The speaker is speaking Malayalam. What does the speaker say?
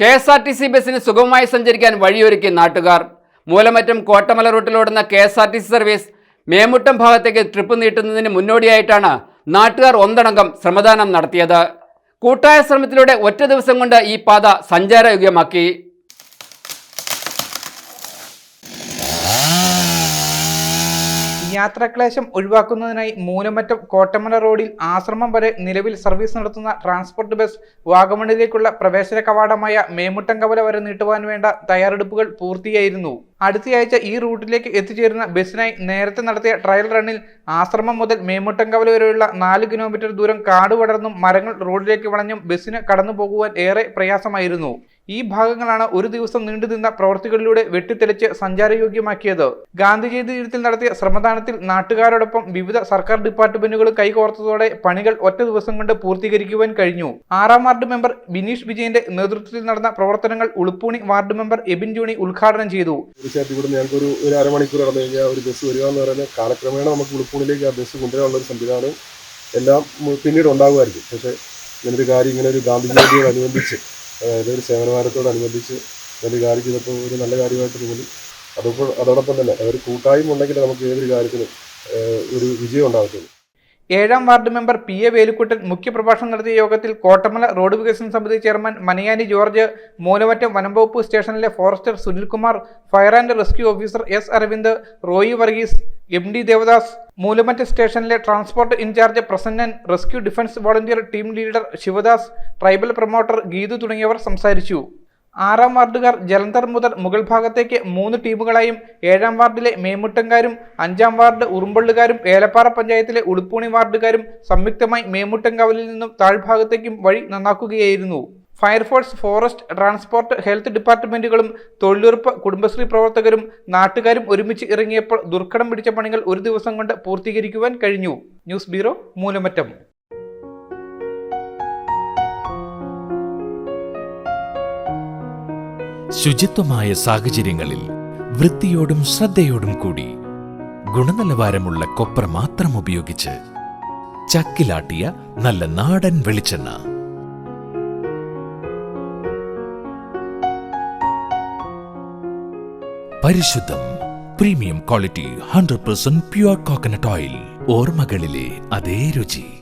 K S R T C ബസ്സിന് സുഗമമായി സഞ്ചരിക്കാൻ വഴിയൊരുക്കി നാട്ടുകാർ. Moolamattam Kottamala റൂട്ടിലോടുന്ന K S R T C service Memuttam ഭാഗത്തേക്ക് ട്രിപ്പ് നീട്ടുന്നതിന് മുന്നോടിയായിട്ടാണ് നാട്ടുകാർ ഒന്നടങ്കം ശ്രമദാനം നടത്തിയത്. കൂട്ടായ ശ്രമത്തിലൂടെ ഒറ്റ ദിവസം കൊണ്ട് ഈ പാത സഞ്ചാരയോഗ്യമാക്കി. യാത്രാക്ലേശം ഒഴിവാക്കുന്നതിനായി മൂലമറ്റം കോട്ടമല റോഡിൽ ആശ്രമം വരെ നിലവിൽ സർവീസ് നടത്തുന്ന ട്രാൻസ്പോർട്ട് ബസ് വാഗമണിലേക്കുള്ള പ്രവേശന കവാടമായ മേമുട്ടം കവല വരെ നീട്ടുവാൻ വേണ്ട തയ്യാറെടുപ്പുകൾ പൂർത്തിയായിരുന്നു. അടുത്തയാഴ്ച ഈ റൂട്ടിലേക്ക് എത്തിച്ചേരുന്ന ബസ്സിനായി നേരത്തെ നടത്തിയ ട്രയൽ റണ്ണിൽ ആശ്രമം മുതൽ മേമുട്ടം കവല വരെയുള്ള നാല് കിലോമീറ്റർ ദൂരം കാട് പടർന്നും മരങ്ങൾ റോഡിലേക്ക് വളഞ്ഞും ബസ്സിന് കടന്നു പോകുവാൻ ഏറെ പ്രയാസമായിരുന്നു. ഈ ഭാഗങ്ങളാണ് ഒരു ദിവസം നീണ്ടുനിന്ന പ്രവർത്തികളിലൂടെ വെട്ടിത്തെളിച്ച് സഞ്ചാരയോഗ്യമാക്കിയത്. ഗാന്ധിജി ദിനത്തിൽ നടത്തിയ ശ്രമദാനത്തിൽ നാട്ടുകാരോടൊപ്പം വിവിധ സർക്കാർ ഡിപ്പാർട്ട്മെന്റുകൾ കൈകോർത്തതോടെ പണികൾ ഒറ്റ ദിവസം കൊണ്ട് പൂർത്തീകരിക്കുവാൻ കഴിഞ്ഞു. ആറാം വാർഡ് മെമ്പർ ബിനീഷ് വിജയന്റെ നേതൃത്വത്തിൽ നടന്ന പ്രവർത്തനങ്ങൾ ഉളുപ്പൂണി വാർഡ് മെമ്പർ എബിൻ ജോണി ഉദ്ഘാടനം ചെയ്തു. ഞങ്ങൾക്ക് ഒരു കഴിഞ്ഞാൽ ഒരു എന്ന് കാലക്രമേണ നമുക്ക് ഉളുപ്പൂണിലേക്ക് ആ ബസ് കൊണ്ടുവരാനുള്ള ഒരു സംവിധാനം എല്ലാം പിന്നീട് ഉണ്ടാകുമായിരിക്കും പക്ഷേ ഇങ്ങനൊരു കാര്യം ഇങ്ങനെ ഒരു ഗാന്ധിജിയോട് ജയന്തിയോടനുബന്ധിച്ച് അതായത് ഒരു സേവനവാരത്തോടനുബന്ധിച്ച് ഒരു കാര്യം ചെയ്തപ്പോൾ ഒരു നല്ല കാര്യമായിട്ട് തോന്നി. അതപ്പോൾ അതോടൊപ്പം തന്നെ ഒരു കൂട്ടായ്മ ഉണ്ടെങ്കിൽ നമുക്ക് ഏതൊരു കാര്യത്തിനും ഒരു വിജയം ഉണ്ടാകത്തുള്ളൂ. ഏഴാം ward member P A Velukkuttan മുഖ്യപ്രഭാഷണം നടത്തിയ യോഗത്തിൽ കോട്ടമല റോഡ് വികസന സമിതി ചെയർമാൻ മനയാനി ജോർജ് മൂലമറ്റം വനംവകുപ്പ് സ്റ്റേഷനിലെ forester Sunilkumar fire and rescue officer S Aravind Roy Varghese M D Devadas Moolamatta സ്റ്റേഷനിലെ transport incharge Prasannan rescue defence volunteer team leader Sivadas tribal promoter Geethu തുടങ്ങിയവർ സംസാരിച്ചു. ആറാം വാർഡുകാർ ജലന്ധർ മുതൽ മുകൾ ഭാഗത്തേക്ക് മൂന്ന് ടീമുകളായും ഏഴാം വാർഡിലെ മേമുട്ടങ്കാരും അഞ്ചാം വാർഡ് ഉറുമ്പള്ളുകാരും ഏലപ്പാറ പഞ്ചായത്തിലെ ഉടുപ്പൂണി വാർഡുകാരും സംയുക്തമായി മേമുട്ടങ്കാവലിൽ നിന്നും താഴ്ഭാഗത്തേക്കും വഴി നന്നാക്കുകയായിരുന്നു. Fire force forest transport health ഡിപ്പാർട്ട്മെന്റുകളും തൊഴിലുറപ്പ് കുടുംബശ്രീ പ്രവർത്തകരും നാട്ടുകാരും ഒരുമിച്ച് ഇറങ്ങിയപ്പോൾ ദുർഘടം പിടിച്ച പണികൾ ഒരു ദിവസം കൊണ്ട് പൂർത്തീകരിക്കുവാൻ കഴിഞ്ഞു. News bureau Moolamattom. ശുചിത്വമായ സാഹചര്യങ്ങളിൽ വൃത്തിയോടും ശ്രദ്ധയോടും കൂടി ഗുണനിലവാരമുള്ള കൊപ്ര മാത്രം ഉപയോഗിച്ച് ചക്കിലാട്ടിയ നല്ല നാടൻ വെളിച്ചെണ്ണ. പരിശുദ്ധം premium quality hundred percent pure coconut oil ഓർമ്മകളിലെ അതേ രുചി.